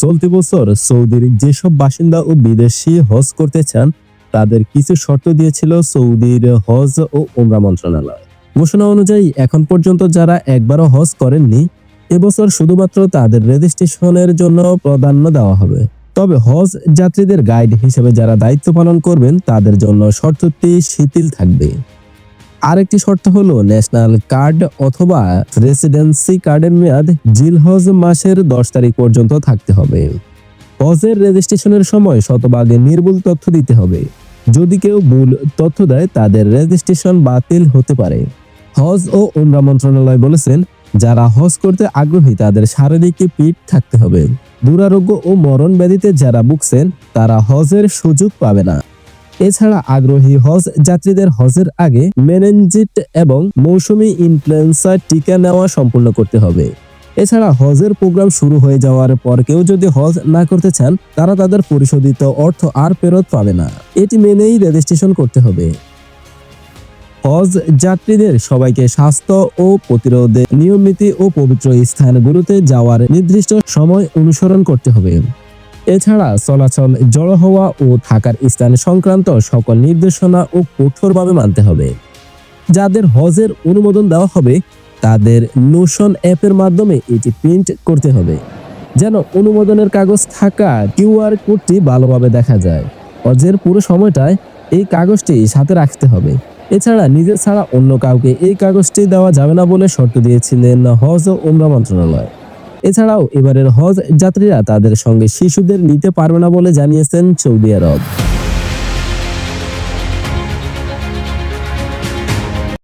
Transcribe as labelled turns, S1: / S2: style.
S1: চলতি বছর সৌদির যেসব বাসিন্দা ও বিদেশি হজ করতে চান, তাদের কিছু শর্ত দিয়েছিল সৌদির হজ ও উমরা মন্ত্রণালয়। ঘোষণা অনুযায়ী, এখন পর্যন্ত যারা একবারও হজ করেননি, এবছর শুধুমাত্র তাদের রেজিস্ট্রেশনের জন্য প্রাধান্য দেওয়া হবে। তবে হজ যাত্রীদের গাইড হিসেবে যারা দায়িত্ব পালন করবেন, তাদের জন্য শর্তটি শিথিল থাকবে। আরেকটি শর্ত হলো ন্যাশনাল কার্ড অথবা রেসিডেন্সি কার্ডের মেয়াদ জিলহজ মাসের দশ তারিখ পর্যন্ত থাকতে হবে। হজের রেজিস্ট্রেশনের সময় শতভাগে নির্ভুল তথ্য দিতে হবে। যদি কেউ ভুল তথ্য দেয়, তাদের রেজিস্ট্রেশন বাতিল হতে পারে। হজ ও উমরা মন্ত্রণালয় বলেছেন, যারা হজ করতে আগ্রহী, তাদের শারীরিক পিঠ থাকতে হবে। দুরারোগ্য ও মরণ ব্যাধিতে যারা ভুগছেন, তারা হজের সুযোগ পাবে না। এছাড়া আগ্রহী হজ যাত্রীদের হজের আগে মেনেনজিট এবং মৌসুমী ইনফ্লুয়েঞ্জা টিকা নেওয়া সম্পূর্ণ করতে হবে। এছাড়া হজের প্রোগ্রাম শুরু হয়ে যাওয়ার পর কেউ যদি হজ না করতে চান, তারা তাদের পরিশোধিত অর্থ আর ফেরত পাবে না। এটি মেনেই রেজিস্ট্রেশন করতে হবে। হজ যাত্রীদের সবাইকে স্বাস্থ্য ও প্রতিরোধে নিয়মনীতি ও পবিত্র স্থানগুলোতে যাওয়ার নির্দিষ্ট সময় অনুসরণ করতে হবে। এছাড়া চলাচল জড়ো হওয়া ও থাকার স্থান সংক্রান্ত সকল নির্দেশনা ও কঠোরভাবে মানতে হবে। যাদের হজের অনুমোদন দেওয়া হবে, তাদের নোশন অ্যাপের মাধ্যমে এটি প্রিন্ট করতে হবে। যেন অনুমোদনের কাগজ থাকা কিউআর কোডটি ভালোভাবে দেখা যায়। হজের পুরো সময়টায় এই কাগজটি সাথে রাখতে হবে। এছাড়া নিজে ছাড়া অন্য কাউকে এই কাগজটি দেওয়া যাবে না বলে শর্ত দিয়েছিলেন হজ ও উমরা মন্ত্রণালয়। এছাড়াও এবারের হজ যাত্রীরা তাদের সঙ্গে শিশুদের নিতে পারবে না বলে জানিয়েছেন সৌদি আরব।